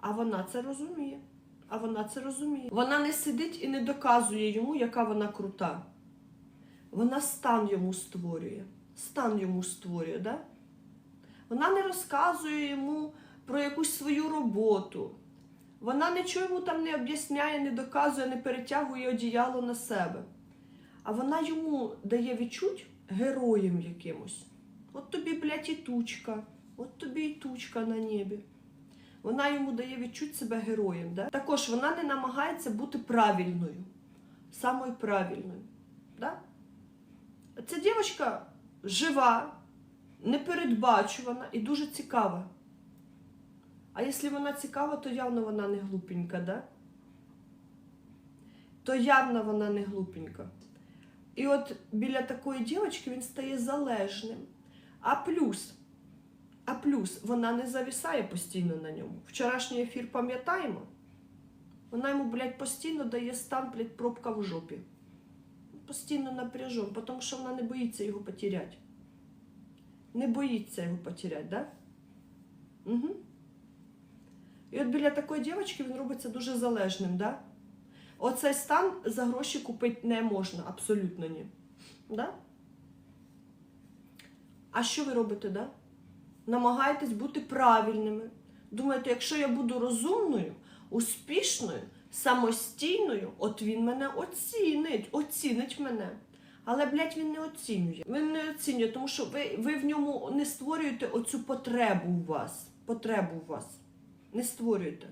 А вона це розуміє. А вона це розуміє. Вона не сидить і не доказує йому, яка вона крута. Вона стан йому створює. Стан йому створює, да? Вона не розказує йому про якусь свою роботу. Вона нічого йому там не об'ясняє, не доказує, не перетягує одіяло на себе. А вона йому дає відчуть героєм якимось. От тобі, блядь, і тучка, от тобі і тучка на небі. Вона йому дає відчуть себе героєм. Да? Також вона не намагається бути правильною, самою правильною. Да? Ця дівчинка жива, непередбачувана і дуже цікава. А якщо вона цікава, то явно вона не глупенька, да? То явно вона не глупенька. І от біля такої дівчинки він стає залежним. А плюс, плюс вона не зависає постійно на ньому. Вчорашній ефір пам'ятаємо? Вона йому, блядь, постійно дає стан, блядь, пробка в жопі. Постійно напряжен, тому що вона не боїться його потеряти. Не боїться його потеряти, да? Угу. І от біля такої дівчинки він робиться дуже залежним, да? Оцей стан за гроші купити не можна, абсолютно ні. Да? А що ви робите, да? Намагаєтесь бути правильними. Думаєте, якщо я буду розумною, успішною, самостійною, от він мене оцінить, оцінить мене. Але, блядь, він не оцінює. Він не оцінює, тому що ви, ви в ньому не створюєте оцю потребу у вас. Потребу у вас. Не створюєте.